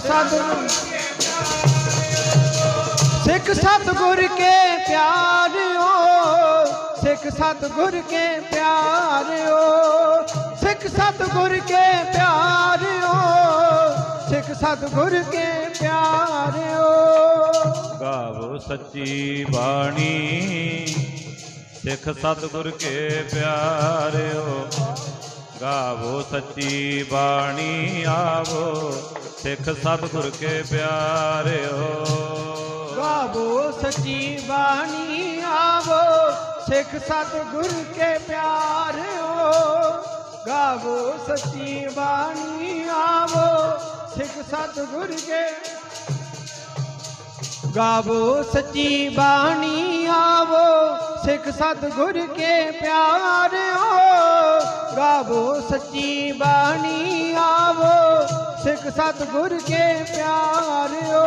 ਸਤਿਗੁਰ ਸਿੱਖ ਸਤਿਗੁਰ ਕੇ ਪਿਆਰਿਓ, ਸਿੱਖ ਸਤਿਗੁਰ ਕੇ ਪਿਆਰਿਓ, ਸਿੱਖ ਸਤਿਗੁਰ ਕੇ ਪਿਆਰਿਓ, ਸਿੱਖ ਸਤਿਗੁਰ ਕੇ ਪਿਆਰਿਓ। ਗਾਵੋ ਸੱਚੀ ਬਾਣੀ, ਸਿੱਖ ਸਤਿਗੁਰ ਕੇ ਪਿਆਰਿਓ ਗਾਵੋ ਸੱਚੀ ਬਾਣੀ, ਆਵੋ। ਸਿੱਖ ਸਤਿਗੁਰ ਕੇ ਪਿਆਰਿਓ। ਗਾਵੋ ਸੱਚੀ ਬਾਣੀ, ਆਵੋ। ਸਿੱਖ ਸਤਿਗੁਰ ਕੇ ਪਿਆਰਿਓ। ਗਾਵੋ ਸੱਚੀ ਬਾਣੀ, ਆਵੋ। ਸਿੱਖ ਸਤਿਗੁਰ ਕੇ ਗਾਵੋ ਸੱਚੀ ਬਾਣੀ, ਆਵੋ। ਸਿੱਖ ਸਤਿਗੁਰ ਕੇ ਪਿਆਰਿਓ। ਗਾਵੋ, ਸੱਚੀ ਬਾਣੀ ਆਵੋ। ਸਿੱਖ ਸਤਿਗੁਰ ਕੇ ਪਿਆਰਿਓ।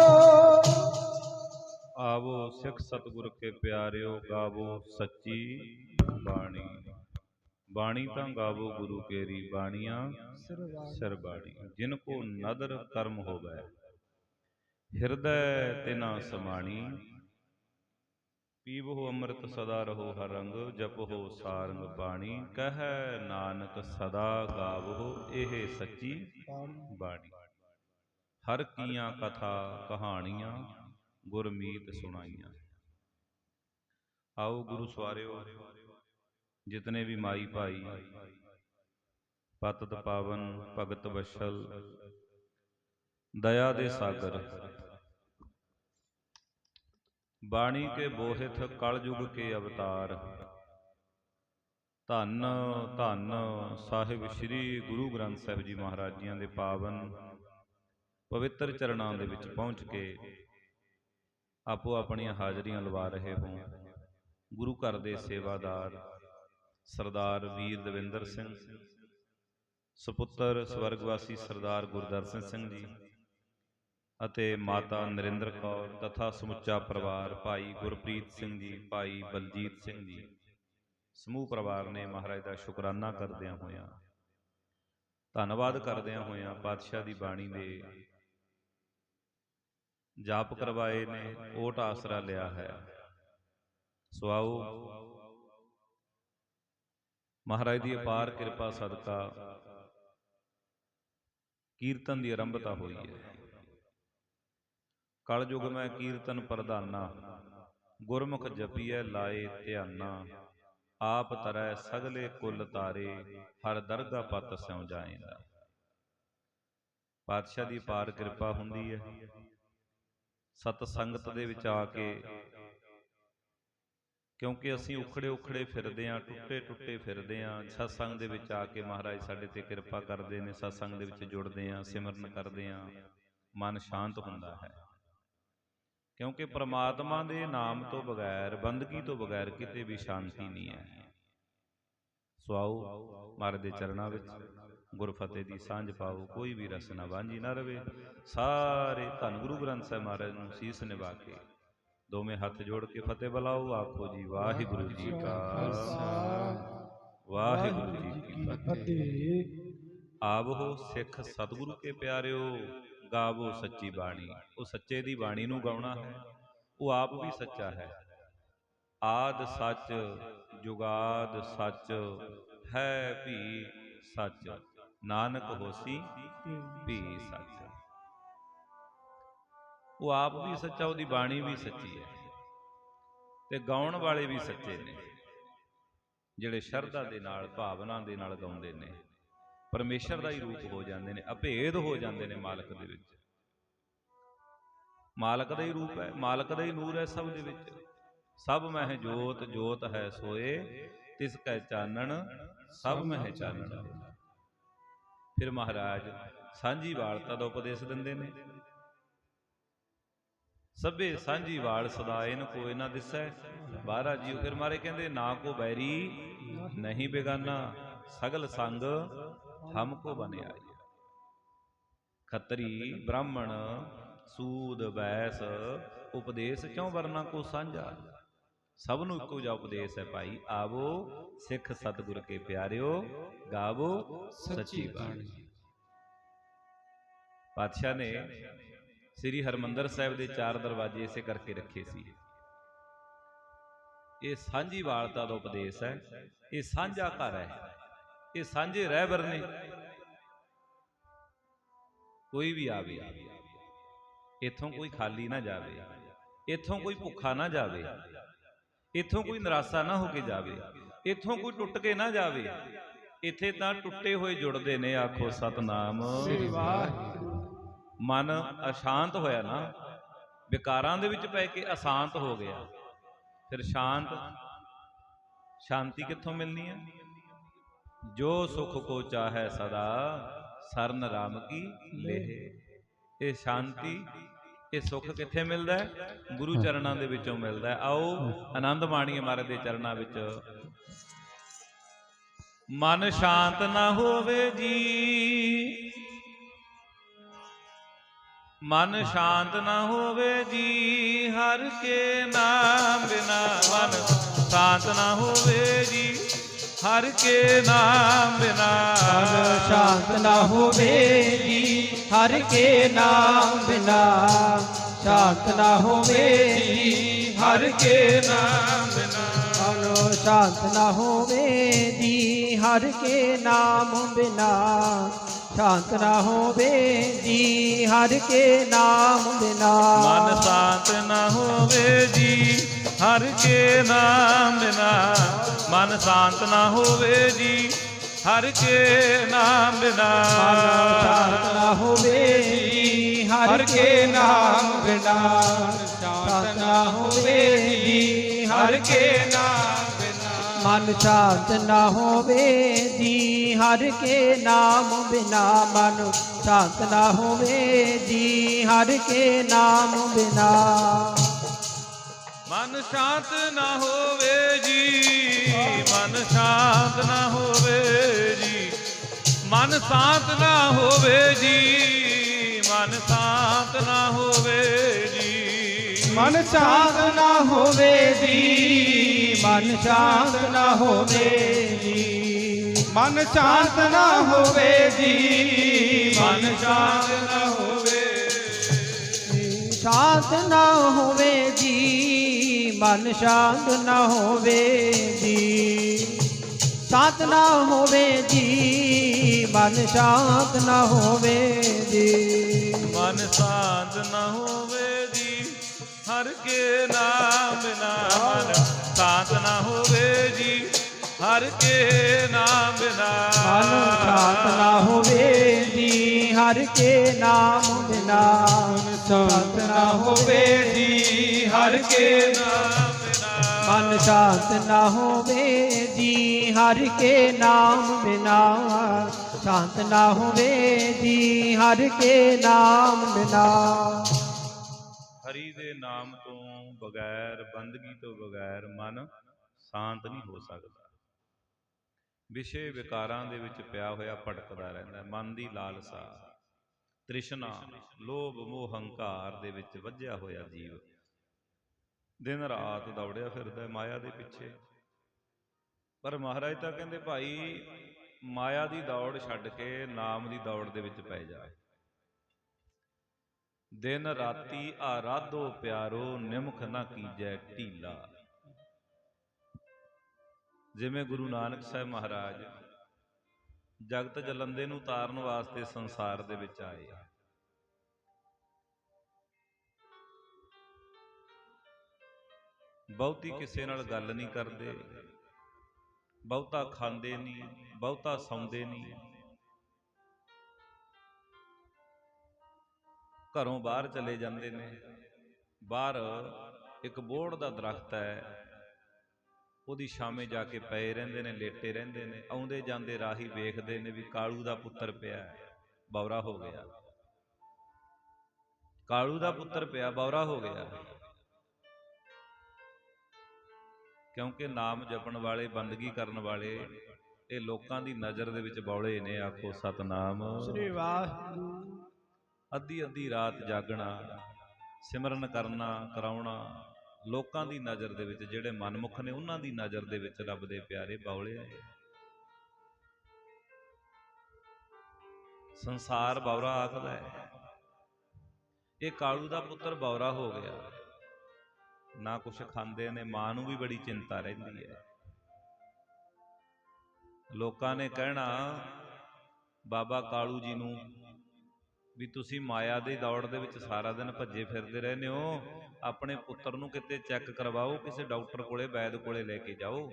ਆਵੋ, ਸਿੱਖ ਸਤਿਗੁਰ ਕੇ ਪਿਆਰਿਓ, ਗਾਵੋ, ਸੱਚੀ ਬਾਣੀ। ਬਾਣੀ ਤਾਂ ਗਾਵੋ ਗੁਰੂ ਕੇਰੀ ਬਾਣੀਆਂ, ਸਰਬਾਣੀ। ਜਿਨ ਕੋ ਨਦਰ ਕਰਮ ਹੋਵੇ, ਹਿਰਦੈ ਤਿਨਾ ਸਮਾਣੀ ਪੀਵੋ ਅੰਮ੍ਰਿਤ ਸਦਾ ਰਹੋ ਹਰ ਰੰਗ, ਜਪੋ ਸਾਰੰਗ ਬਾਣੀ, ਕਹੈ ਨਾਨਕ ਸਦਾ ਗਾਵੋ, ਇਹ ਸੱਚੀ ਬਾਣੀ। ਹਰ ਕੀਆਂ ਕਥਾ ਕਹਾਣੀਆਂ, ਗੁਰਮੀਤ ਸੁਣਾਈਆਂ। ਆਓ ਗੁਰੂ ਸਵਾਰਿਓ, ਜਿਤਨੇ ਵੀ ਮਾਈ ਭਾਈ, ਪਤਤ ਪਾਵਨ, ਭਗਤ ਵਸ਼ਲ, ਦਇਆ ਦੇ ਸਾਗਰ ਬਾਣੀ ਕੇ ਬੋਹਿਤ ਕਲਯੁਗ ਕੇ ਅਵਤਾਰ। ਧੰਨ ਧੰਨ ਸਾਹਿਬ ਸ੍ਰੀ ਗੁਰੂ ਗ੍ਰੰਥ ਸਾਹਿਬ ਜੀ ਮਹਾਰਾਜ ਜੀਆਂ ਦੇ ਪਾਵਨ ਪਵਿੱਤਰ ਚਰਨਾਂ ਦੇ ਵਿੱਚ ਪਹੁੰਚ ਕੇ ਆਪੋ ਆਪਣੀਆਂ ਹਾਜ਼ਰੀਆਂ ਲਵਾ ਰਹੇ ਹੋ। ਗੁਰੂ ਘਰ ਦੇ ਸੇਵਾਦਾਰ ਸਰਦਾਰ ਵੀਰ ਦਵਿੰਦਰ ਸਿੰਘ, ਸੁਪੁੱਤਰ ਸਵਰਗਵਾਸੀ ਸਰਦਾਰ ਗੁਰਦਰਸ਼ਨ ਸਿੰਘ ਜੀ ਅਤੇ ਮਾਤਾ ਨਰਿੰਦਰ ਕੌਰ ਤਥਾ ਸਮੁੱਚਾ ਪਰਿਵਾਰ ਭਾਈ ਗੁਰਪ੍ਰੀਤ ਸਿੰਘ ਜੀ ਭਾਈ ਬਲਜੀਤ ਸਿੰਘ ਜੀ। ਸਮੂਹ ਪਰਿਵਾਰ ਨੇ ਮਹਾਰਾਜ ਦਾ ਸ਼ੁਕਰਾਨਾ ਕਰਦਿਆਂ ਹੋਇਆਂ ਧੰਨਵਾਦ ਕਰਦਿਆਂ ਹੋਇਆਂ ਪਾਤਸ਼ਾਹ ਦੀ ਬਾਣੀ ਦੇ ਜਾਪ ਕਰਵਾਏ ਨੇ ਓਟ ਆਸਰਾ ਲਿਆ ਹੈ। ਸੋ ਆਓ ਮਹਾਰਾਜ ਦੀ ਅਪਾਰ ਕਿਰਪਾ ਸਦਕਾ ਕੀਰਤਨ ਦੀ ਆਰੰਭਤਾ ਹੋਈ ਹੈ। ਕਲਯੁਗ ਮੈਂ ਕੀਰਤਨ ਪ੍ਰਧਾਨਾ, ਗੁਰਮੁਖ ਜਪੀਐ ਲਾਏ ਧਿਆਨਾ, ਆਪ ਤਰੈ ਸਗਲੇ ਕੁੱਲ ਤਾਰੇ, ਹਰ ਦਰਗਾ ਪਤ ਸਿਉ ਜਾਏਂਦਾ ਪਾਤਸ਼ਾਹ ਦੀ ਪਾਰ ਕਿਰਪਾ ਹੁੰਦੀ ਹੈ ਸਤ ਸੰਗਤ ਦੇ ਵਿੱਚ ਆ ਕੇ ਕਿਉਂਕਿ ਅਸੀਂ ਉਖੜੇ ਉਖੜੇ ਫਿਰਦੇ ਆਂ, ਟੁੱਟੇ ਟੁੱਟੇ ਫਿਰਦੇ ਆਂ, ਸਤਸੰਗ ਦੇ ਵਿੱਚ ਆ ਕੇ ਮਹਾਰਾਜ ਸਾਡੇ ਤੇ ਕਿਰਪਾ ਕਰਦੇ ਨੇ, ਸਤਸੰਗ ਦੇ ਵਿੱਚ ਜੁੜਦੇ ਆਂ, ਸਿਮਰਨ ਕਰਦੇ ਆਂ। ਮਨ ਸ਼ਾਂਤ ਹੁੰਦਾ ਹੈ। ਕਿਉਂਕਿ ਪ੍ਰਮਾਤਮਾ ਦੇ ਨਾਮ ਤੋਂ ਬਗੈਰ ਬੰਦਗੀ ਤੋਂ ਬਗੈਰ ਕਿਤੇ ਵੀ ਸ਼ਾਂਤੀ ਨਹੀਂ ਹੈ। ਸੋ ਆਓ ਮਹਾਰਾਜ ਦੇ ਚਰਨਾਂ ਵਿੱਚ ਗੁਰਫਤਿਹ ਦੀ ਸਾਂਝ ਪਾਓ ਕੋਈ ਵੀ ਰਸਨਾ ਵਾਂਝੀ ਨਾ ਰਵੇ। ਸਾਰੇ ਧੰਨ ਗੁਰੂ ਗ੍ਰੰਥ ਸਾਹਿਬ ਮਹਾਰਾਜ ਨੂੰ ਸੀਸ ਨਿਵਾ ਕੇ ਦੋਵੇਂ ਹੱਥ ਜੋੜ ਕੇ ਫਤਿਹ ਬੁਲਾਓ। ਆਖੋ ਜੀ ਵਾਹਿਗੁਰੂ ਜੀ ਕਾ ਵਾਹਿਗੁਰੂ ਜੀ ਕੀ ਫਤਿਹ। ਆਵੋ ਸਿੱਖ ਸਤਿਗੁਰੂ ਕੇ ਪਿਆਰਿਓ। ਗਾਵੋ ਸੱਚੀ ਬਾਣੀ। ਉਹ ਸੱਚੇ ਦੀ ਬਾਣੀ ਨੂੰ ਗਾਉਣਾ ਹੈ। ਉਹ ਆਪ ਵੀ ਸੱਚਾ ਹੈ। ਆਦ ਸੱਚ, ਜੁਗਾਦ ਸੱਚ, ਹੈ ਵੀ ਸੱਚ। ਨਾਨਕ ਹੋਸੀ ਵੀ ਸੱਚ। ਉਹ ਆਪ ਵੀ ਸੱਚਾ, ਉਹਦੀ ਬਾਣੀ ਵੀ ਸੱਚੀ ਹੈ। ਤੇ ਗਾਉਣ ਵਾਲੇ ਵੀ ਸੱਚੇ ਨੇ। ਜਿਹੜੇ ਸ਼ਰਧਾ ਦੇ ਨਾਲ, ਭਾਵਨਾ ਦੇ ਨਾਲ ਗਾਉਂਦੇ ਨੇ। ਪਰਮੇਸ਼ਰ ਦਾ ਹੀ ਰੂਪ ਹੋ ਜਾਂਦੇ ਨੇ, ਅਭੇਦ ਹੋ ਜਾਂਦੇ ਨੇ ਮਾਲਕ ਦੇ ਵਿੱਚ। ਮਾਲਕ ਦਾ ਹੀ ਰੂਪ ਹੈ, ਮਾਲਕ ਦਾ ਹੀ ਨੂਰ ਹੈ ਸਭ ਦੇ ਵਿੱਚ। ਸਭ ਮਹਿ ਜੋਤ ਜੋਤ ਹੈ ਸੋਏ, ਤਿਸ ਕੈ ਚਾਨਣ, ਸਭ ਮਹਿ ਚਾਨਣ। ਫਿਰ ਮਹਾਰਾਜ ਸਾਂਝੀ ਵਾਲਤਾ ਦਾ ਉਪਦੇਸ਼ ਦਿੰਦੇ ਨੇ। ਸਭੇ ਸਾਂਝੀ ਵਾਲ ਸਦਾ ਇਨ ਕੋ ਇਨਾ ਦਿਸੈ। ਬਾਰਾ ਜੀ ਫਿਰ ਮਾਰੇ ਕਹਿੰਦੇ, ਨਾ ਕੋ ਬੈਰੀ ਨਹੀਂ ਬੇਗਾਨਾ, ਸਗਲ ਸੰਗ ਹਮਕੋ ਬਨ ਆਈ ਖੱਤਰੀ ਬ੍ਰਾਹਮਣ, ਸੂਦ ਵੈਸ ਉਪਦੇਸ਼ ਕਿਉਂ ਵਰਨਾ ਕੋ ਸਾਂਝਾ? ਸਭ ਨੂੰ ਇੱਕੋ ਜਿਹਾ ਉਪਦੇਸ਼ ਹੈ ਭਾਈ, ਆਵੋ ਸਿੱਖ ਸਤਿਗੁਰ ਕੇ ਪਿਆਰਿਓ, ਗਾਵੋ ਸੱਚੀ ਬਾਣੀ। ਪਾਤਸ਼ਾਹ ਨੇ ਸ੍ਰੀ ਹਰਮੰਦਰ ਸਾਹਿਬ ਦੇ ਚਾਰ ਦਰਵਾਜ਼ੇ ਇਸੇ ਕਰਕੇ ਰੱਖੇ ਸੀ। ਇਹ ਸਾਂਝੀ ਵਾਲਤਾ ਦਾ ਉਪਦੇਸ਼ ਹੈ, ਇਹ ਸਾਂਝਾ ਘਰ ਹੈ। ਇਹ ਸਾਂਝੇ ਰਹਿਬਰ ਨੇ ਕੋਈ ਵੀ ਆਵੇ ਇੱਥੋਂ ਕੋਈ ਖਾਲੀ ਨਾ ਜਾਵੇ ਇੱਥੋਂ ਕੋਈ ਭੁੱਖਾ ਨਾ ਜਾਵੇ ਇੱਥੋਂ ਕੋਈ ਨਿਰਾਸ਼ਾ ਨਾ ਹੋ ਕੇ ਜਾਵੇ ਇੱਥੋਂ ਕੋਈ ਟੁੱਟ ਕੇ ਨਾ ਜਾਵੇ ਇੱਥੇ ਤਾਂ ਟੁੱਟੇ ਹੋਏ ਜੁੜਦੇ ਨੇ ਆਖੋ ਸਤਨਾਮ। ਸ੍ਰੀ ਵਾਹਿਗੁਰੂ ਮਨ ਅਸ਼ਾਂਤ ਹੋਇਆ ਨਾ ਵਿਕਾਰਾਂ ਦੇ ਵਿੱਚ ਪੈ ਕੇ ਅਸ਼ਾਂਤ ਹੋ ਗਿਆ ਫਿਰ ਸ਼ਾਂਤ ਸ਼ਾਂਤੀ ਕਿੱਥੋਂ ਮਿਲਣੀ ਹੈ ਜੋ ਸੁਖ ਕੋ ਚਾਹੈ ਸਦਾ, ਸਰਨ ਰਾਮ ਕੀ ਲੇਹ। ਇਹ ਸ਼ਾਂਤੀ, ਇਹ ਸੁਖ ਕਿੱਥੇ ਮਿਲਦਾ ਹੈ? ਗੁਰੂ ਚਰਨਾਂ ਦੇ ਵਿੱਚੋਂ ਮਿਲਦਾ ਹੈ। ਆਓ, ਆਨੰਦ ਮਾਣੀਏ ਮਹਾਰਾਜ ਦੇ ਚਰਨਾਂ ਵਿੱਚ। ਮਨ ਸ਼ਾਂਤ ਨਾ ਹੋਵੇ ਜੀ। ਮਨ ਸ਼ਾਂਤ ਨਾ ਹੋਵੇ ਜੀ। ਹਰ ਕੇ ਨਾਮ ਬਿਨਾ ਮਨ ਸ਼ਾਂਤ ਨਾ ਹੋਵੇ ਜੀ। ਹਰ ਕੇ ਨਾਮ ਬਿਨਾ ਮਨ ਸ਼ਾਂਤ ਨਾ ਹੋਵੇ ਜੀ ਹਰ ਕੇ ਨਾਮ ਬਿਨਾ। ਸ਼ਾਂਤ ਨਾ ਹੋਵੇ ਜੀ ਹਰ ਕੇ ਨਾਮ ਬਿਨਾ। ਮਨ ਸ਼ਾਂਤ ਨਾ ਹੋਵੇ ਜੀ ਹਰ ਕੇ ਨਾਮ ਬਿਨਾ। ਸ਼ਾਂਤ ਨਾ ਹੋਵੇ ਜੀ ਹਰ ਕੇ ਨਾਮ ਬਿਨਾ। ਮਨ ਸ਼ਾਂਤ ਨਾ ਹੋਵੇ ਜੀ ਹਰ ਕੇ ਨਾਮ ਬਿਨਾ ਮਨ ਸ਼ਾਂਤ ਨਾ ਹੋਵੇ ਜੀ। ਹਰ ਕੇ ਨਾਮ ਬਿਨਾ ਮਨ ਸ਼ਾਂਤ ਨਾ ਹੋਵੇ ਜੀ। ਹਰ ਕੇ ਨਾਮ ਬਿਨਾ ਸ਼ਾਂਤ ਨਾ ਹੋਵੇ ਜੀ। ਹਰ ਕੇ ਨਾਮ ਮਨ ਸ਼ਾਂਤ ਨਾ ਹੋਵੇ ਜੀ। ਹਰ ਕੇ ਨਾਮ ਬਿਨਾ ਮਨ ਸ਼ਾਂਤ ਨਾ ਹੋਵੇ ਜੀ। ਹਰ ਕੇ ਨਾਮ ਬਿਨਾ ਮਨ ਸ਼ਾਂਤ ਨਾ ਹੋਵੇ ਜੀ ਮਨ ਸ਼ਾਂਤ ਨਾ ਹੋਵੇ ਜੀ ਮਨ ਸ਼ਾਂਤ ਨਾ ਹੋਵੇ ਜੀ ਮਨ ਸ਼ਾਂਤ ਨਾ ਹੋਵੇ ਜੀ। ਮਨ ਸ਼ਾਂਤ ਨਾ ਹੋਵੇ ਜੀ ਮਨ ਸ਼ਾਂਤ ਨਾ ਹੋਵੇ ਜੀ। ਮਨ ਸ਼ਾਂਤ ਨਾ ਹੋਵੇ ਜੀ ਮਨ ਸ਼ਾਂਤ ਨਾ ਹੋਵੇ ਸ਼ਾਂਤ ਨਾ ਹੋਵੇ ਜੀ ਮਨ ਸ਼ਾਂਤ ਨਾ ਹੋਵੇ ਜੀ। ਸ਼ਾਂਤ ਨਾ ਹੋਵੇ ਜੀ ਮਨ ਸ਼ਾਂਤ ਨਾ ਹੋਵੇ ਜੀ। ਮਨ ਸ਼ਾਂਤ ਨਾ ਹੋਵੇ ਜੀ ਹਰ ਕੇ ਨਾਮ ਬਿਨਾ ਮਨ ਸ਼ਾਂਤ ਨਾ ਹੋਵੇ ਜੀ ਹਰ ਕੇ ਨਾਮ ਬਿਨਾ ਮਨ ਸ਼ਾਂਤ ਨਾ ਹੋਵੇ ਜੀ ਹਰ ਕੇ ਨਾਮ ਬਿਨਾ ਸ਼ਾਂਤ ਨਾ ਹੋਵੇ ਜੀ ਹਰ ਕੇ ਨਾਮ ਬਿਨਾ ਮਨ ਸ਼ਾਂਤ ਨਾ ਹੋਵੇ ਜੀ ਹਰ ਕੇ ਨਾਮ ਬਿਨਾ ਸ਼ਾਂਤ ਨਾ ਹੋਵੇ ਜੀ ਹਰ ਕੇ ਨਾਮ ਬਿਨਾ ਹਰੀ ਦੇ ਨਾਮ ਤੋਂ ਬਗੈਰ ਬੰਦਗੀ ਤੋਂ ਬਗੈਰ ਮਨ ਸ਼ਾਂਤ ਨਹੀਂ ਹੋ ਸਕਦਾ। ਵਿਸ਼ੇ ਵਿਕਾਰਾਂ ਦੇ ਵਿੱਚ ਪਿਆ ਹੋਇਆ ਭਟਕਦਾ ਰਹਿੰਦਾ ਹੈ। ਮਨ ਦੀ ਲਾਲਸਾ। ਤ੍ਰਿਸ਼ਨਾ, ਲੋਭ, ਮੋਹ, ਹੰਕਾਰ ਦੇ ਵਿੱਚ ਵੱਜਿਆ ਹੋਇਆ ਜੀਵ। ਦਿਨ ਰਾਤ ਦੌੜਿਆ ਫਿਰਦਾ ਮਾਇਆ ਦੇ ਪਿੱਛੇ। ਪਰ ਮਹਾਰਾਜ ਤਾਂ ਕਹਿੰਦੇ, ਭਾਈ, ਮਾਇਆ ਦੀ ਦੌੜ ਛੱਡ ਕੇ ਨਾਮ ਦੀ ਦੌੜ ਦੇ ਵਿੱਚ ਪੈ ਜਾ। ਦਿਨ ਰਾਤੀ ਆਰਾਧੋ ਪਿਆਰੋ, ਨਿਮਖ ਨਾ ਕੀਜੈ ਢੀਲਾ। ਜਿਵੇਂ ਗੁਰੂ ਨਾਨਕ ਸਾਹਿਬ ਮਹਾਰਾਜ ਜਗਤ ਜਲੰਦੇ ਨੂੰ ਤਾਰਨ ਵਾਸਤੇ ਸੰਸਾਰ ਦੇ ਵਿੱਚ ਆਏ ਬਹੁਤੀ ਕਿਸੇ ਨਾਲ ਗੱਲ ਨਹੀਂ ਕਰਦੇ। ਬਹੁਤਾ ਖਾਂਦੇ ਨਹੀਂ, ਬਹੁਤਾ ਸੌਂਦੇ ਨਹੀਂ। ਘਰੋਂ ਬਾਹਰ ਚਲੇ ਜਾਂਦੇ ਨੇ। ਬਾਹਰ ਇੱਕ ਬੋੜ ਦਾ ਦਰਖਤ ਹੈ। ਉਹਦੀ ਛਾਵੇਂ ਜਾ ਕੇ ਪਏ ਰਹਿੰਦੇ ਨੇ ਲੇਟੇ ਰਹਿੰਦੇ ਨੇ ਆਉਂਦੇ ਜਾਂਦੇ ਰਾਹੀ ਵੇਖਦੇ ਨੇ ਵੀ ਕਾਲੂ ਦਾ ਪੁੱਤਰ ਪਿਆ ਬੌਰਾ ਹੋ ਗਿਆ। ਕਾਲੂ ਦਾ ਪੁੱਤਰ ਪਿਆ ਬੌਰਾ ਹੋ ਗਿਆ। ਕਿਉਂਕਿ ਨਾਮ ਜਪਣ ਵਾਲੇ ਬੰਦਗੀ ਕਰਨ ਵਾਲੇ ਇਹ ਲੋਕਾਂ ਦੀ ਨਜ਼ਰ ਦੇ ਵਿੱਚ ਬੌਲੇ ਨੇ ਆਖੋ ਸਤਨਾਮ। ਸ੍ਰੀ ਵਾਹਿਗੁਰੂ। ਅੱਧੀ ਅੱਧੀ ਰਾਤ ਜਾਗਣਾ ਸਿਮਰਨ ਕਰਨਾ ਕਰਾਉਣਾ ਲੋਕਾਂ ਦੀ ਨਜ਼ਰ ਦੇ ਵਿੱਚ ਜਿਹੜੇ ਮਨਮੁਖ ਨੇ, ਉਹਨਾਂ ਦੀ ਨਜ਼ਰ ਦੇ ਵਿੱਚ ਰੱਬ ਦੇ ਪਿਆਰੇ ਬੌਲੇ ਆ ਸੰਸਾਰ ਬੌਰਾ ਆਖਦਾ ਹੈ। ਇਹ ਕਾਲੂ ਦਾ ਪੁੱਤਰ ਬੌਰਾ ਹੋ ਗਿਆ। ਨਾ ਕੁਛ ਖਾਂਦੇ ਨੇ, ਮਾਂ ਨੂੰ ਵੀ ਬੜੀ ਚਿੰਤਾ ਰਹਿੰਦੀ ਹੈ। ਲੋਕਾਂ ਨੇ ਕਹਿਣਾ, ਬਾਬਾ ਕਾਲੂ ਜੀ ਨੂੰ ਵੀ ਤੁਸੀਂ ਮਾਇਆ ਦੀ ਦੌੜ ਦੇ ਵਿੱਚ ਸਾਰਾ ਦਿਨ ਭੱਜੇ ਫਿਰਦੇ ਰਹਿੰਦੇ ਹੋ। ਆਪਣੇ ਪੁੱਤਰ ਨੂੰ ਕਿਤੇ ਚੈੱਕ ਕਰਵਾਓ, ਕਿਸੇ ਡਾਕਟਰ ਕੋਲੇ, ਵੈਦ ਕੋਲੇ ਲੈ ਕੇ ਜਾਓ।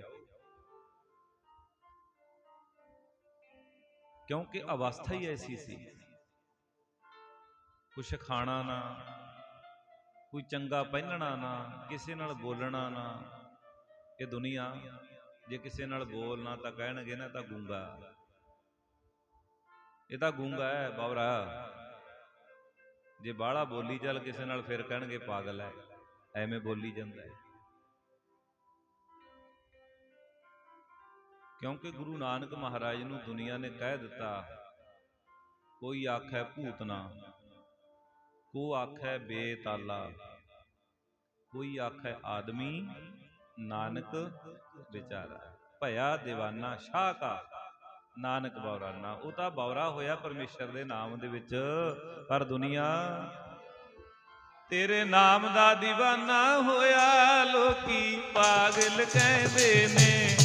ਕਿਉਂਕਿ ਅਵਸਥਾ ਹੀ ਐਸੀ ਸੀ। ਕੁਛ ਖਾਣਾ ਨਾ, ਕੋਈ ਚੰਗਾ ਪਹਿਨਣਾ ਨਾ, ਕਿਸੇ ਨਾਲ ਬੋਲਣਾ ਨਾ, ਇਹ ਦੁਨੀਆ ਜੇ ਕਿਸੇ ਨਾਲ ਬੋਲਣਾ ਤਾਂ ਕਹਿਣਗੇ ਨਾ ਤਾਂ ਗੂੰਗਾ। ਇਹ ਤਾਂ ਗੂੰਗਾ ਹੈ, ਬਾਬਰਾ। ਜੇ ਬਾਹਲਾ ਬੋਲੀ ਚੱਲ ਕਿਸੇ ਨਾਲ ਫਿਰ ਕਹਿਣਗੇ ਪਾਗਲ ਹੈ, ਐਵੇਂ ਬੋਲੀ ਜਾਂਦਾ ਹੈ। ਕਿਉਂਕਿ ਗੁਰੂ ਨਾਨਕ ਮਹਾਰਾਜ ਨੂੰ ਦੁਨੀਆ ਨੇ ਕਹਿ ਦਿੱਤਾ, ਕੋਈ ਆਖੈ ਭੂਤਨਾ ਕੋ ਆਖੈ ਬੇਤਾਲਾ, ਕੋਈ ਆਖੈ ਆਦਮੀ, ਨਾਨਕ ਵਿਚਾਰਾ, ਭਇਆ دیਵਾਨਾ ਸ਼ਾਹ ਕਾ। ਨਾਨਕ ਬੌਰਾਨਾ ਉਹ ਤਾਂ ਬੌਰਾ ਹੋਇਆ ਪਰਮੇਸ਼ਰ ਦੇ ਨਾਮ ਦੇ ਵਿੱਚ। ਪਰ ਦੁਨੀਆ ਤੇਰੇ ਨਾਮ ਦਾ دیਵਾਨਾ ਹੋਇਆ, ਲੋਕੀ ਪਾਗਲ ਕਹਿੰਦੇ ਨੇ।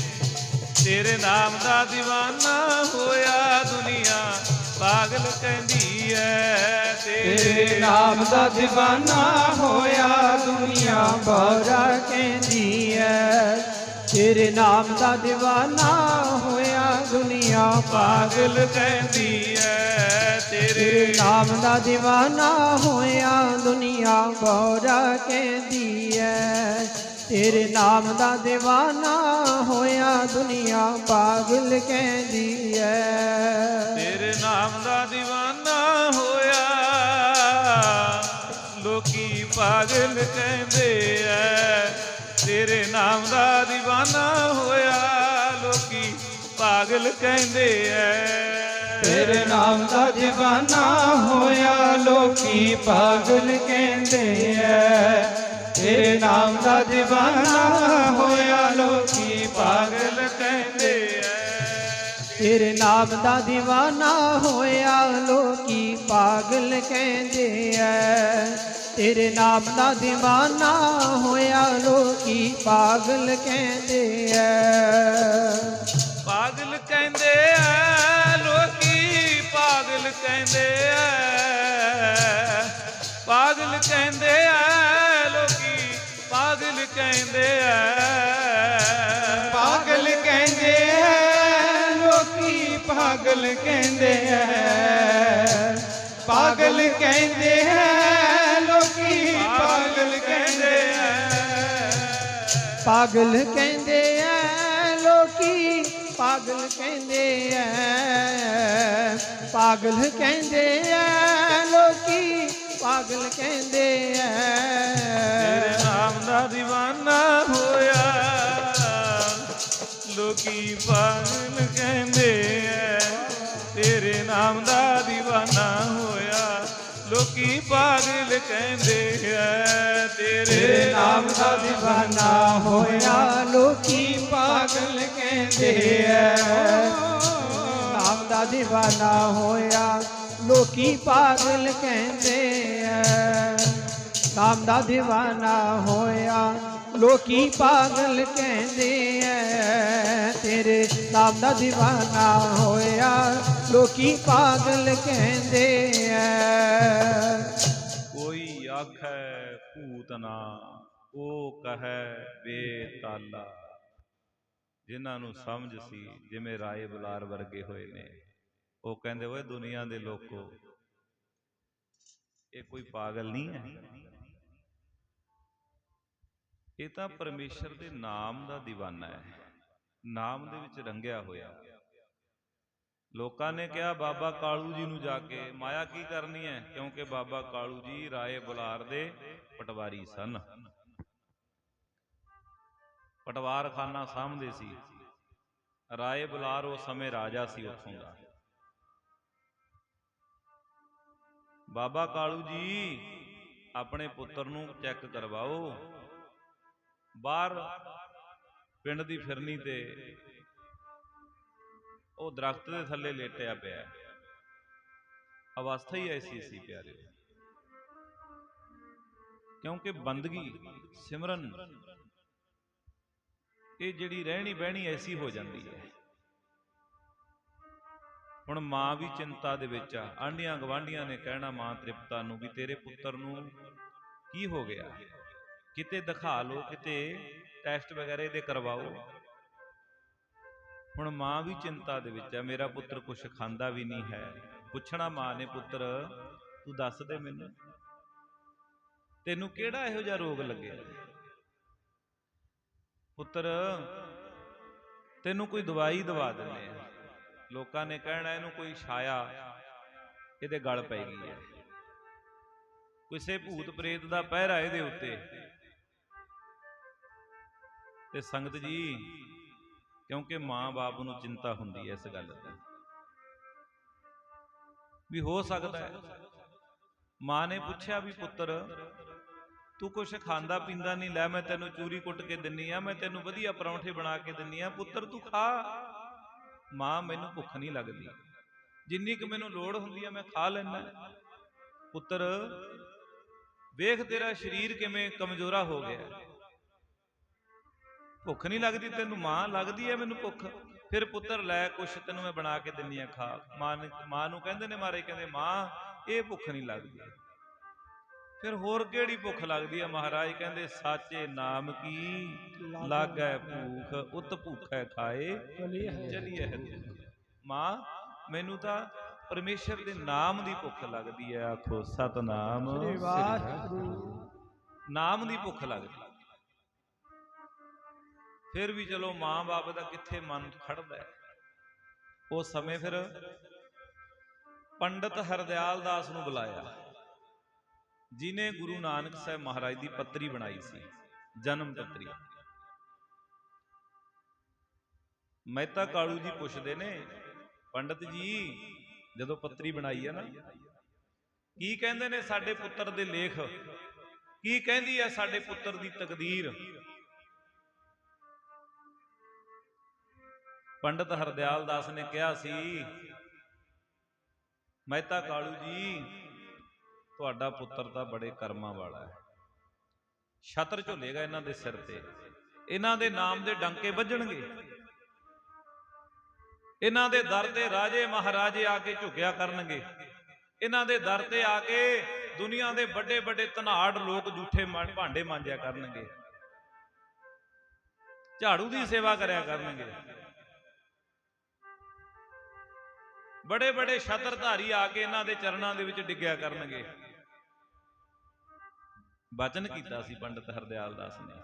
ਤੇਰੇ ਨਾਮ ਦਾ دیਵਾਨਾ ਹੋਇਆ, ਦੁਨੀਆ ਪਾਗਲ ਕਹਿੰਦੀ ਐ। ਤੇਰੇ ਨਾਮ ਦਾ دیਵਾਨਾ ਹੋਇਆ, ਦੁਨੀਆ ਬੌਰਾ ਕਹਿੰਦੀ ਐ। ਤੇਰੇ ਨਾਮ ਦਾ دیਵਾਨਾ ਹੋਇਆ ਸੁਨੀਆਂ ਪਾਗਲ ਕਹਿੰਦੀ ਐ ਤੇਰੇ ਨਾਮ ਦਾ دیਵਾਨਾ ਹੋਇਆ ਦੁਨੀਆਂ ਬੋਰਾ ਕਹਿੰਦੀ ਐ। ਤੇਰੇ ਨਾਮ ਦਾ دیਵਾਨਾ ਹੋਇਆ ਦੁਨੀਆਂ ਪਾਗਲ ਕਹਿੰਦੀ ਐ। ਤੇਰੇ ਨਾਮ ਦਾ دیਵਾਨਾ ਹੋਇਆ ਲੋਕੀ ਪਾਗਲ ਕਹਿੰਦੇ ਐ ਤੇਰੇ ਨਾਮ ਦਾ دیਵਾਨਾ ਹੋਇਆ। ਪਾਗਲ ਕਹਿੰਦੇ ਐ। ਤੇਰੇ ਨਾਮ ਦਾ دیਵਾਨਾ ਹੋਇਆ, ਲੋਕੀ ਪਾਗਲ ਕਹਿੰਦੇ ਐ। ਤੇਰੇ ਨਾਮ ਦਾ دیਵਾਨਾ ਹੋਇਆ, ਲੋਕੀ ਪਾਗਲ ਕਹਿੰਦੇ ਐ। ਤੇਰੇ ਨਾਮ ਦਾ دیਵਾਨਾ ਹੋਇਆ, ਲੋਕੀ ਪਾਗਲ ਕਹਿੰਦੇ ਐ। ਤੇਰੇ ਨਾਮ ਦਾ دیਵਾਨਾ ਹੋਇਆ, ਲੋਕੀ ਪਾਗਲ ਕਹਿੰਦੇ ਐ। ਕਹਿੰਦੇ ਐ, ਪਾਗਲ ਕਹਿੰਦੇ ਐ, ਲੋਕੀ ਪਾਗਲ ਕਹਿੰਦੇ ਐ। ਪਾਗਲ ਕਹਿੰਦੇ ਐ, ਲੋਕੀ ਪਾਗਲ ਕਹਿੰਦੇ ਐ। ਪਾਗਲ ਕਹਿੰਦੇ ਐ, ਲੋਕੀ ਪਾਗਲ ਕਹਿੰਦੇ ਐ। ਪਾਗਲ ਕਹਿੰਦੇ ਐ, ਲੋਕੀ ਪਾਗਲ ਕਹਿੰਦੇ ਐ। ਪਾਗਲ ਕਹਿੰਦੇ ਐ ਲੋਕੀ ਪਾਗਲ ਕਹਿੰਦੇ ਐ। ਨਾਮ ਦਾ دیਵਾਨਾ ਹੋਇਆ ਲੋਕੀ ਪਾਗਲ ਕਹਿੰਦੇ ਐ। ਤੇਰੇ ਨਾਮ ਦਾ دیਵਾਨਾ ਹੋਇਆ ਲੋਕੀ ਪਾਗਲ ਕਹਿੰਦੇ ਐ। ਤੇਰੇ ਨਾਮ ਦਾ دیਵਾਨਾ ਹੋਇਆ ਲੋਕੀ ਪਾਗਲ ਕਹਿੰਦੇ ਐ। ਦਾ دیਵਾਨਾ ਹੋਇਆ ਲੋਕੀ ਪਾਗਲ ਕਹਿੰਦੇ ਐ ਨਾਮ ਦਾ دیਵਾਨਾ ਹੋਇਆ ਲੋਕੀ ਪਾਗਲ ਕਹਿੰਦੇ ਐ ਤੇਰੇ ਨਾਮ ਦਾ دیਵਾਨਾ ਹੋਇਆ ਲੋਕੀ ਪਾਗਲ ਕਹਿੰਦੇ ਐ ਕੋਈ ਆਖੈ ਭੂਤਨਾ ਉਹ ਕਹੈ ਬੇਤਾਲਾ ਜਿਨ੍ਹਾਂ ਨੂੰ ਸਮਝ ਸੀ, ਜਿਵੇਂ ਰਾਏ ਬੁਲਾਰ ਵਰਗੇ ਹੋਏ ਨੇ। ਉਹ ਕਹਿੰਦੇ, ਓਏ ਦੁਨੀਆ ਦੇ ਲੋਕੋ, ਇਹ ਕੋਈ ਪਾਗਲ ਨਹੀਂ ਹੈ? ਇਹ ਤਾਂ ਪਰਮੇਸ਼ਰ ਦੇ ਨਾਮ ਦਾ دیਵਾਨਾ ਹੈ। ਨਾਮ ਦੇ ਵਿੱਚ ਰੰਗਿਆ ਹੋਇਆ। ਲੋਕਾਂ ਨੇ ਕਿਹਾ, ਬਾਬਾ ਕਾਲੂ ਜੀ ਨੂੰ ਜਾ ਕੇ, ਮਾਇਆ ਕੀ ਕਰਨੀ ਹੈ? ਕਿਉਂਕਿ ਬਾਬਾ ਕਾਲੂ ਜੀ ਰਾਏ ਬੁਲਾਰ ਦੇ ਪਟਵਾਰੀ ਸਨ। ਪਟਵਾਰਖਾਨਾ ਸਾਂਭਦੇ ਸੀ। ਰਾਏ ਬੁਲਾਰ ਉਸ ਸਮੇਂ ਰਾਜਾ ਸੀ ਉੱਥੋਂ ਦਾ। ਬਾਬਾ ਕਾਲੂ ਜੀ, ਆਪਣੇ ਪੁੱਤਰ ਨੂੰ ਚੈੱਕ ਕਰਵਾਓ। ਬਾਹਰ ਪਿੰਡ ਦੀ ਫਿਰਨੀ ਤੇ ਉਹ ਦਰਖਤ ਦੇ ਥੱਲੇ ਲੇਟਿਆ ਪਿਆ। ਅਵਸਥਾ ਹੀ ਐਸੀ ਸੀ ਪਿਆਰੇ ਕਿਉਂਕਿ ਬੰਦਗੀ ਸਿਮਰਨ ਇਹ ਜਿਹੜੀ ਰਹਿਣੀ ਬਹਿਣੀ ਐਸੀ ਹੋ ਜਾਂਦੀ ਹੈ। ਹੁਣ ਮਾਂ ਵੀ ਚਿੰਤਾ ਦੇ ਵਿੱਚ ਆ। ਆਂਢੀਆਂ ਗਵਾਂਢੀਆਂ ਨੇ ਕਹਿਣਾ, ਮਾਂ ਤ੍ਰਿਪਤਾ ਨੂੰ ਵੀ ਤੇਰੇ ਪੁੱਤਰ ਨੂੰ ਕੀ ਹੋ ਗਿਆ? ਕਿਤੇ ਦਿਖਾ ਲਓ, ਕਿਤੇ ਟੈਸਟ ਵਗੈਰਾ ਇਹਦੇ ਕਰਵਾਓ। ਹੁਣ ਮਾਂ ਵੀ ਚਿੰਤਾ ਦੇ ਵਿੱਚ ਆ। ਮੇਰਾ ਪੁੱਤਰ ਕੁਝ ਖਾਂਦਾ ਵੀ ਨਹੀਂ ਹੈ। ਪੁੱਛਣਾ ਮਾਂ ਨੇ, ਪੁੱਤਰ, ਤੂੰ ਦੱਸ ਦੇ ਮੈਨੂੰ। ਤੈਨੂੰ ਕਿਹੜਾ ਇਹੋ ਜਿਹਾ ਰੋਗ ਲੱਗਿਆ? ਪੁੱਤਰ, ਤੈਨੂੰ ਕੋਈ ਦਵਾਈ ਦਵਾ ਦਿੰਦੇ ਆ। ਲੋਕਾਂ ਨੇ ਕਹਿਣਾ, ਇਹਨੂੰ ਕੋਈ ਛਾਇਆ, ਇਹਦੇ ਗਲ ਪੈ ਗਈ ਹੈ ਕਿਸੇ ਭੂਤ ਪ੍ਰੇਤ ਦਾ ਪਹਿਰਾ ਇਹਦੇ ਉੱਤੇ। ਤੇ ਸੰਗਤ ਜੀ, ਕਿਉਂਕਿ ਮਾਂ-ਬਾਪ ਨੂੰ ਚਿੰਤਾ ਹੁੰਦੀ ਹੈ ਇਸ ਗੱਲ ਦੀ ਵੀ ਹੋ ਸਕਦਾ ਹੈ ਮਾਂ ਨੇ ਪੁੱਛਿਆ ਵੀ, ਪੁੱਤਰ ਤੂੰ ਕੁਛ ਖਾਂਦਾ ਪੀਂਦਾ ਨਹੀਂ ਲੈ ਮੈਂ ਤੈਨੂੰ ਚੂਰੀ ਕੁੱਟ ਕੇ ਦਿੰਨੀ ਆ ਮੈਂ ਤੈਨੂੰ ਵਧੀਆ ਪਰੌਂਠੇ ਬਣਾ ਕੇ ਦਿੰਨੀ ਆ ਪੁੱਤਰ ਤੂੰ ਖਾ। ਮਾਂ ਮੈਨੂੰ ਭੁੱਖ ਨਹੀਂ ਲੱਗਦੀ। ਜਿੰਨੀ ਕਿ ਮੈਨੂੰ ਲੋੜ ਹੁੰਦੀ ਆ ਮੈਂ ਖਾ ਲੈਣਾ ਪੁੱਤਰ ਵੇਖ ਤੇਰਾ ਸਰੀਰ ਕਿਵੇਂ ਕਮਜ਼ੋਰਾ ਹੋ ਗਿਆ। ਭੁੱਖ ਨਹੀਂ ਲੱਗਦੀ ਤੈਨੂੰ ਮਾਂ ਲੱਗਦੀ ਐ ਮੈਨੂੰ ਭੁੱਖ। ਫਿਰ ਪੁੱਤਰ ਲੈ ਕੁਛ ਤੈਨੂੰ ਮੈਂ ਬਣਾ ਕੇ ਦਿੰਨੀ ਆ ਖਾ। ਮਾਂ ਨੇ ਮਾਂ ਨੂੰ ਕਹਿੰਦੇ ਨੇ ਮਾਰੇ ਕਹਿੰਦੇ ਮਾਂ ਇਹ ਭੁੱਖ ਨਹੀਂ ਲੱਗਦੀ। ਫਿਰ ਹੋਰ ਕਿਹੜੀ ਭੁੱਖ ਲੱਗਦੀ ਆ? ਮਹਾਰਾਜ ਕਹਿੰਦੇ ਸਾਚੇ ਨਾਮ ਕੀ? ਲਾਗੈ ਭੂਖ ਉਤ ਭੁੱਖੈ ਖਾਏ ਚਲੀਏ ਹੈ। ਮਾਂ ਮੈਨੂੰ ਤਾਂ ਪਰਮੇਸ਼ਰ ਦੇ ਨਾਮ ਦੀ ਭੁੱਖ ਲੱਗਦੀ ਹੈ ਆਖੋ ਸਤਨਾਮ। ਸ੍ਰੀ ਵਾਹਿਗੁਰੂ। ਨਾਮ ਦੀ ਭੁੱਖ ਲੱਗਦੀ। ਫਿਰ ਵੀ ਚਲੋ ਮਾਂ-ਬਾਪ ਦਾ ਕਿੱਥੇ ਮਨ ਖੜਦਾ ਹੈ ਉਹ ਸਮੇਂ ਫਿਰ ਪੰਡਤ ਹਰਦਿਆਲ ਦਾਸ ਨੂੰ ਬੁਲਾਇਆ। ਜਿਨੇ ਗੁਰੂ ਨਾਨਕ ਸਾਹਿਬ ਮਹਾਰਾਜ ਦੀ ਪੱਤਰੀ ਬਣਾਈ ਸੀ, ਜਨਮ ਪੱਤਰੀ। ਮਹਿਤਾ ਕਾਲੂ ਜੀ ਪੁੱਛਦੇ ਨੇ, ਪੰਡਤ ਜੀ, ਜਦੋਂ ਪੱਤਰੀ ਬਣਾਈ ਹੈ ਨਾ, ਕੀ ਕਹਿੰਦੇ ਨੇ ਸਾਡੇ ਪੁੱਤਰ ਦੇ ਲੇਖ? ਕੀ ਕਹਿੰਦੀ ਹੈ ਸਾਡੇ ਪੁੱਤਰ ਦੀ ਤਕਦੀਰ? ਪੰਡਤ ਹਰਦਿਆਲ ਦਾਸ ਨੇ ਕਿਹਾ ਸੀ, ਮਹਿਤਾ ਕਾਲੂ ਜੀ ਤੁਹਾਡਾ ਪੁੱਤਰ ਤਾਂ ਬੜੇ ਕਰਮਾਂ ਵਾਲਾ ਹੈ। ਛਤਰ ਝੁੱਲੇਗਾ ਇਹਨਾਂ ਦੇ ਸਿਰ ਤੇ। ਇਹਨਾਂ ਦੇ ਨਾਮ ਦੇ ਡੰਕੇ ਵੱਜਣਗੇ। ਇਹਨਾਂ ਦੇ ਦਰ ਤੇ ਰਾਜੇ ਮਹਾਰਾਜੇ ਆ ਕੇ ਝੁਕਿਆ ਕਰਨਗੇ। ਇਹਨਾਂ ਦੇ ਦਰ ਤੇ ਆ ਕੇ ਦੁਨੀਆ ਦੇ ਵੱਡੇ ਵੱਡੇ ਧਨਾੜ ਲੋਕ ਝੂਠੇ ਮਾ- ਭਾਂਡੇ ਮਾਂਜਿਆ ਕਰਨਗੇ। ਝਾੜੂ ਦੀ ਸੇਵਾ ਕਰਿਆ ਕਰਨਗੇ। ਬੜੇ ਬੜੇ ਛਤਰਧਾਰੀ ਆ ਕੇ ਇਹਨਾਂ ਦੇ ਚਰਨਾਂ ਦੇ ਵਿੱਚ ਡਿੱਗਿਆ ਕਰਨਗੇ। ਬਚਨ ਕੀਤਾ ਸੀ ਪੰਡਤ ਹਰਦਿਆਲ ਦਾਸ ਨੇ।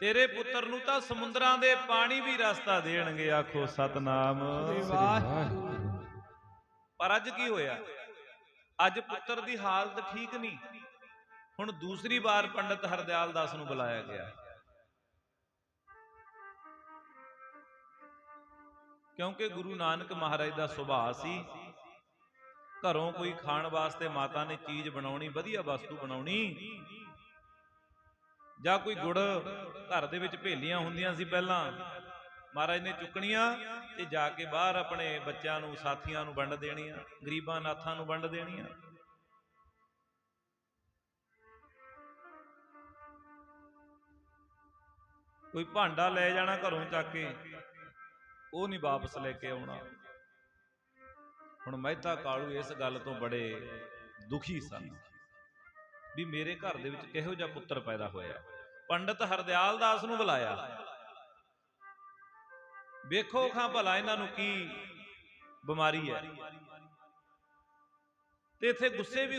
ਤੇਰੇ ਪੁੱਤਰ ਨੂੰ ਤਾਂ ਸਮੁੰਦਰਾਂ ਦੇ ਪਾਣੀ ਵੀ ਰਸਤਾ ਦੇਣਗੇ ਆਖੋ ਸਤਨਾਮ। ਸ੍ਰੀ ਵਾਹਿਗੁਰੂ ਪਰ ਅੱਜ ਕੀ ਹੋਇਆ? ਅੱਜ ਪੁੱਤਰ ਦੀ ਹਾਲਤ ਠੀਕ ਨਹੀਂ। ਹੁਣ ਦੂਸਰੀ ਵਾਰ ਪੰਡਤ ਹਰਦਿਆਲ ਦਾਸ ਨੂੰ ਬੁਲਾਇਆ ਗਿਆ। ਕਿਉਂਕਿ ਗੁਰੂ ਨਾਨਕ ਮਹਾਰਾਜ ਦਾ ਸੁਭਾਅ ਸੀ ਘਰੋਂ ਕੋਈ ਖਾਣ ਵਾਸਤੇ ਮਾਤਾ ਨੇ ਚੀਜ਼ ਬਣਾਉਣੀ, ਵਧੀਆ ਵਸਤੂ ਬਣਾਉਣੀ। ਜਾਂ ਕੋਈ ਗੁੜ ਘਰ ਦੇ ਵਿੱਚ ਭੇਲੀਆਂ ਹੁੰਦੀਆਂ ਸੀ ਪਹਿਲਾਂ। ਮਹਾਰਾਜ ਨੇ ਚੁੱਕਣੀਆਂ ਤੇ ਜਾ ਕੇ ਬਾਹਰ ਆਪਣੇ ਬੱਚਿਆਂ ਨੂੰ, ਸਾਥੀਆਂ ਨੂੰ ਵੰਡ ਦੇਣੀਆਂ, ਗਰੀਬਾਂ ਨਾਥਾਂ ਨੂੰ ਵੰਡ ਦੇਣੀਆਂ। ਕੋਈ ਭਾਂਡਾ ਲੈ ਜਾਣਾ ਘਰੋਂ ਚੱਕ ਕੇ, ਉਹ ਨਹੀਂ ਵਾਪਸ ਲੈ ਕੇ ਆਉਣਾ। ਹੁਣ ਮਹਿਤਾ ਕਾਲੂ ਇਸ ਗੱਲ ਤੋਂ ਬੜੇ ਦੁਖੀ ਸਨ ਵੀ ਮੇਰੇ ਘਰ ਦੇ ਵਿੱਚ ਕਿਹੋ ਜਿਹਾ ਪੁੱਤਰ ਪੈਦਾ ਹੋਇਆ। ਪੰਡਤ ਹਰਦਿਆਲ ਦਾਸ ਨੂੰ ਬੁਲਾਇਆ। ਵੇਖੋ ਖਾਂ ਭਲਾ ਇਹਨਾਂ ਨੂੰ ਕੀ ਬਿਮਾਰੀ ਹੈ। ਤੇ ਇੱਥੇ ਗੁੱਸੇ ਵੀ